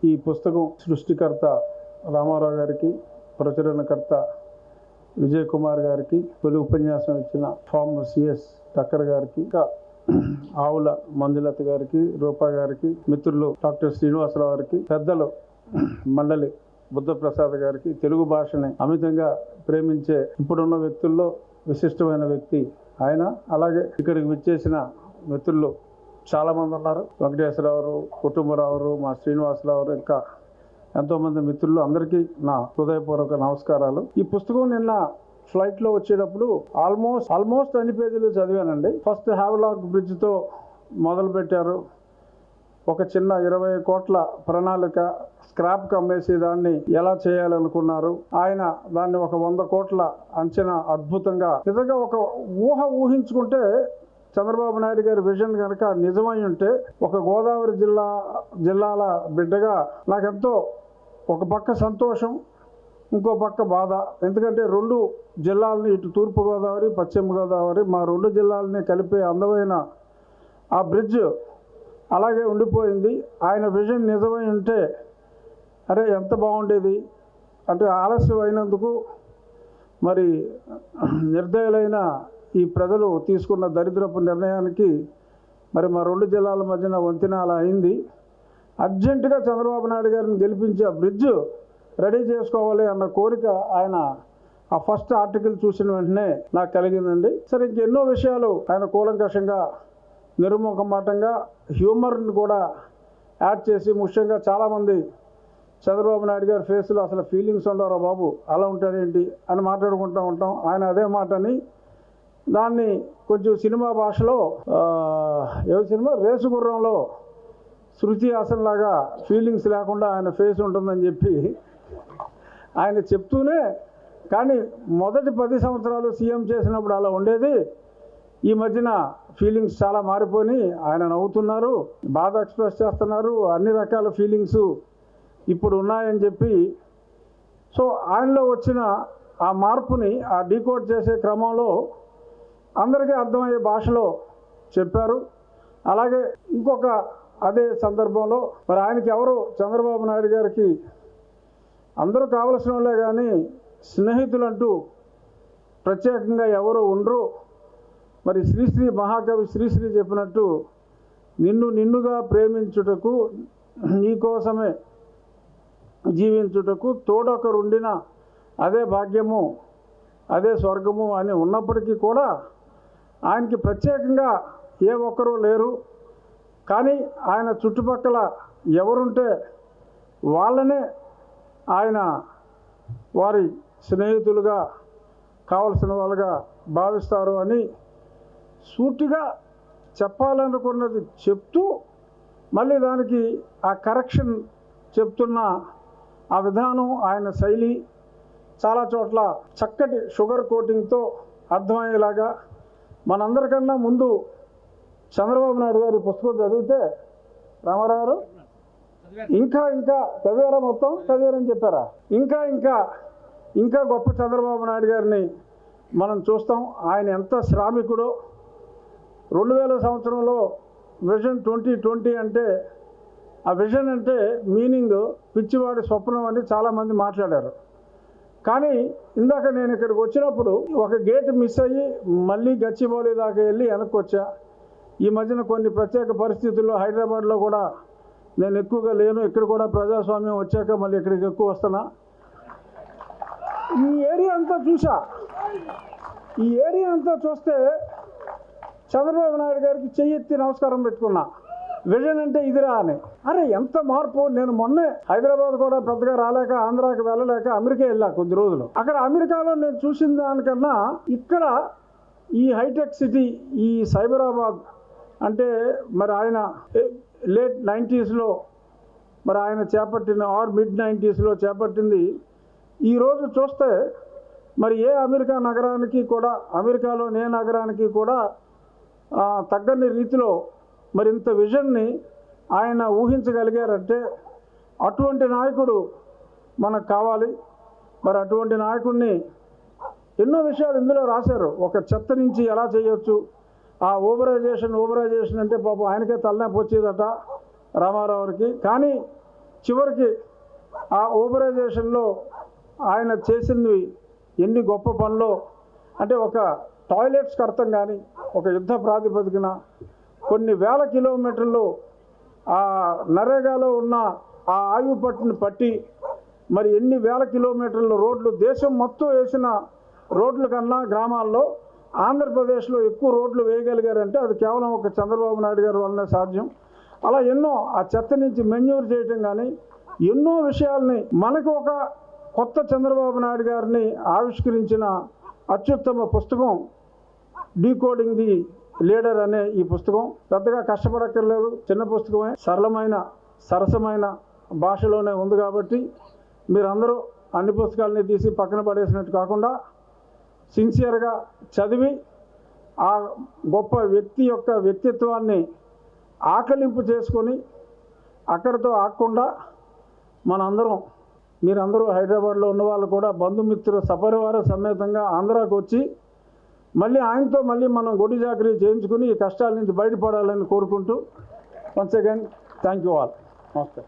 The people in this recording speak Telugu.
ఈ పుస్తకం సృష్టికర్త రామారావు గారికి ప్రచురణకర్త విజయ్ కుమార్ గారికి తొలి ఉపన్యాసం ఇచ్చిన ఫార్మర్ సిఎస్ టక్కర్ గారికి ఇంకా ఆవుల మంజులత గారికి రూపా గారికి మిత్రులు డాక్టర్ శ్రీనివాసరావు గారికి పెద్దలు మండలి బుద్ధప్రసాద్ గారికి తెలుగు భాషని అమితంగా ప్రేమించే ఇప్పుడున్న వ్యక్తుల్లో విశిష్టమైన వ్యక్తి ఆయన. అలాగే ఇక్కడికి విచ్చేసిన మిత్రులు చాలా మంది ఉన్నారు. వెంకటేశ్వరరావు కుటుంబరావు మా శ్రీనివాసరావు ఇంకా ఎంతోమంది మిత్రులు. అందరికీ నా హృదయపూర్వక నమస్కారాలు. ఈ పుస్తకం నిన్న ఫ్లైట్లో వచ్చేటప్పుడు ఆల్మోస్ట్ ఆల్మోస్ట్ అన్ని పేజీలు చదివానండి. ఫస్ట్ హ్యావలాక్ బ్రిడ్జ్తో మొదలు పెట్టారు. ఒక చిన్న ఇరవై కోట్ల ప్రణాళిక స్క్రాప్ కమ్మేసి దాన్ని ఎలా చేయాలనుకున్నారు? ఆయన దాన్ని ఒక వంద కోట్ల అంచనా అద్భుతంగా నిజంగా ఒక ఊహ ఊహించుకుంటే చంద్రబాబు నాయుడు గారి విజన్ కనుక నిజమై ఉంటే ఒక గోదావరి జిల్లా జిల్లాల బిడ్డగా నాకెంతో ఒక పక్క సంతోషం ఇంకో పక్క బాధ. ఎందుకంటే రెండు జిల్లాలని ఇటు తూర్పుగోదావరి పశ్చిమ గోదావరి మా రెండు జిల్లాలని కలిపే అందమైన ఆ బ్రిడ్జ్ అలాగే ఉండిపోయింది. ఆయన విజన్ నిజమై ఉంటే అరే ఎంత బాగుండేది? అంటే ఆలస్యం అయినందుకు మరి నిర్దయులైన ఈ ప్రజలు తీసుకున్న దరిద్రపు నిర్ణయానికి మరి మా రెండు జిల్లాల మధ్యన వంతెన అలా అయింది. అర్జెంటుగా చంద్రబాబు నాయుడు గారిని గెలిపించి ఆ బ్రిడ్జ్ రెడీ చేసుకోవాలి అన్న కోరిక ఆయన ఆ ఫస్ట్ ఆర్టికల్ చూసిన వెంటనే నాకు కలిగిందండి. సరే ఇంకెన్నో విషయాలు ఆయన కూలంకషంగా నిర్ముఖమాటంగా హ్యూమర్ని కూడా యాడ్ చేసి ముఖ్యంగా చాలామంది చంద్రబాబు నాయుడు గారి ఫేస్లో అసలు ఫీలింగ్స్ ఉండరా బాబు అలా ఉంటాడేంటి అని మాట్లాడుకుంటూ ఉంటాం. ఆయన అదే మాటని దాన్ని కొంచెం సినిమా భాషలో ఏ సినిమా రేసు గుర్రంలో శృతి హాసన్ ఫీలింగ్స్ లేకుండా ఆయన ఫేస్ ఉంటుందని చెప్పి ఆయన చెప్తూనే కానీ మొదటి పది సంవత్సరాలు సీఎం చేసినప్పుడు అలా ఉండేది. ఈ మధ్యన ఫీలింగ్స్ చాలా మారిపోయి ఆయన నవ్వుతున్నారు బాధ ఎక్స్ప్రెస్ చేస్తున్నారు అన్ని రకాల ఫీలింగ్స్ ఇప్పుడు ఉన్నాయని చెప్పి. సో ఆయనలో వచ్చిన ఆ మార్పుని ఆ డీకోడ్ చేసే క్రమంలో అందరికీ అర్థమయ్యే భాషలో చెప్పారు. అలాగే ఇంకొక అదే సందర్భంలో మరి ఆయనకి ఎవరు? చంద్రబాబు నాయుడు గారికి అందరూ కావలసిన వాళ్ళే కానీ స్నేహితులంటూ ప్రత్యేకంగా ఎవరు ఉండరు. మరి శ్రీశ్రీ మహాకవి శ్రీశ్రీ చెప్పినట్టు నిన్ను నిన్నుగా ప్రేమించుటకు నీకోసమే జీవించుటకు తోడొకరుండిన అదే భాగ్యము అదే స్వర్గము అని ఉన్నప్పటికీ కూడా ఆయనకి ప్రత్యేకంగా ఏ ఒక్కరూ లేరు. కానీ ఆయన చుట్టుపక్కల ఎవరుంటే వాళ్ళనే ఆయన వారి స్నేహితులుగా కావలసిన వాళ్ళుగా భావిస్తారు అని సూటిగా చెప్పాలనుకున్నది చెప్తూ మళ్ళీ దానికి ఆ కరెక్షన్ చెప్తున్న ఆ విధానం ఆయన శైలి చాలా చోట్ల చక్కటి షుగర్ కోటింగ్తో అర్థమయ్యేలాగా మనందరికన్నా ముందు చంద్రబాబు నాయుడు గారి పుస్తకం చదివితే రామారావు ఇంకా ఇంకా చదివారా మొత్తం? చదివారని చెప్పారా? ఇంకా ఇంకా ఇంకా గొప్ప చంద్రబాబు నాయుడు గారిని మనం చూస్తాం. ఆయన ఎంత శ్రామికుడో. రెండు వేల సంవత్సరంలో విజన్ ట్వంటీ ట్వంటీ అంటే ఆ విజన్ అంటే మీనింగ్ పిచ్చివాడి స్వప్నం అని చాలామంది మాట్లాడారు. కానీ ఇందాక నేను ఇక్కడికి వచ్చినప్పుడు ఒక గేట్ మిస్ అయ్యి మళ్ళీ గచ్చిబౌలి దాకా వెళ్ళి వెనక్కి వచ్చా. ఈ మధ్యన కొన్ని ప్రత్యేక పరిస్థితుల్లో హైదరాబాద్లో కూడా నేను ఎక్కువగా లేను. ఇక్కడ కూడా ప్రజాస్వామ్యం వచ్చాక మళ్ళీ ఇక్కడికి ఎక్కువ వస్తున్నా. ఈ ఏరియా అంతా చూసా. ఈ ఏరియా అంతా చూస్తే చంద్రబాబు నాయుడు గారికి చెయ్యెత్తి నమస్కారం పెట్టుకున్నా. విజన్ అంటే ఇదిరా అని. అరే ఎంత మార్పు? నేను మొన్నే హైదరాబాద్ కూడా పెద్దగా రాలేక ఆంధ్రాకి వెళ్ళలేక అమెరికా వెళ్ళా కొద్ది రోజులు. అక్కడ అమెరికాలో నేను చూసిన దానికన్నా ఇక్కడ ఈ హైటెక్ సిటీ ఈ సైబరాబాద్ అంటే మరి ఆయన లేట్ నైంటీస్లో మరి ఆయన చేపట్టిన ఆర్ మిడ్ నైంటీస్లో చేపట్టింది. ఈరోజు చూస్తే మరి ఏ అమెరికా నగరానికి కూడా అమెరికాలోని ఏ నగరానికి కూడా తగ్గని రీతిలో మరి ఇంత విజన్ని ఆయన ఊహించగలిగారంటే అటువంటి నాయకుడు మనకు కావాలి. మరి అటువంటి నాయకుడిని ఎన్నో విషయాలు ఇందులో రాశారు. ఒక చెత్త నుంచి ఎలా చేయొచ్చు? ఆ ఓబరైజేషన్ ఓబరైజేషన్ అంటే పాపం ఆయనకే తలనొప్పి వచ్చేదట రామారావుకి కానీ చివరికి ఆ ఓబరైజేషన్లో ఆయన చేసింది ఎన్ని గొప్ప పనులో. అంటే ఒక టాయిలెట్స్కి అర్థం కానీ ఒక యుద్ధ ప్రాతిపదికన కొన్ని వేల కిలోమీటర్లు ఆ నరేగాలో ఉన్న ఆ ఆయువు పట్టును పట్టి మరి ఎన్ని వేల కిలోమీటర్ల రోడ్లు దేశం మొత్తం వేసిన రోడ్ల కన్నా గ్రామాల్లో ఆంధ్రప్రదేశ్లో ఎక్కువ రోడ్లు వేయగలిగారంటే అది కేవలం ఒక చంద్రబాబు నాయుడు గారి వల్లనే సాధ్యం. అలా ఎన్నో ఆ చెత్త నుంచి మెన్యూర్ చేయటం కానీ ఎన్నో విషయాల్ని మనకు ఒక కొత్త చంద్రబాబు నాయుడు గారిని ఆవిష్కరించిన అత్యుత్తమ పుస్తకం డీకోడింగ్ ది లీడర్ అనే ఈ పుస్తకం పెద్దగా కష్టపడక్కర్లేదు చిన్న పుస్తకమే సరళమైన సరసమైన భాషలోనే ఉంది కాబట్టి మీరందరూ అన్ని పుస్తకాలని తీసి పక్కన పడేసినట్టు కాకుండా సిన్సియర్గా చదివి ఆ గొప్ప వ్యక్తి యొక్క వ్యక్తిత్వాన్ని ఆకలింపు చేసుకొని అక్కడితో ఆకుండా మనందరం మీరందరూ హైదరాబాద్లో ఉన్న వాళ్ళు కూడా బంధుమిత్రుల సపరివార సమేతంగా ఆంధ్రాకు వచ్చి మళ్ళీ ఆయనతో మళ్ళీ మనం గొడ్డు చాకరీ చేయించుకుని ఈ కష్టాల నుంచి బయటపడాలని కోరుకుంటూ once again thank you all నమస్తే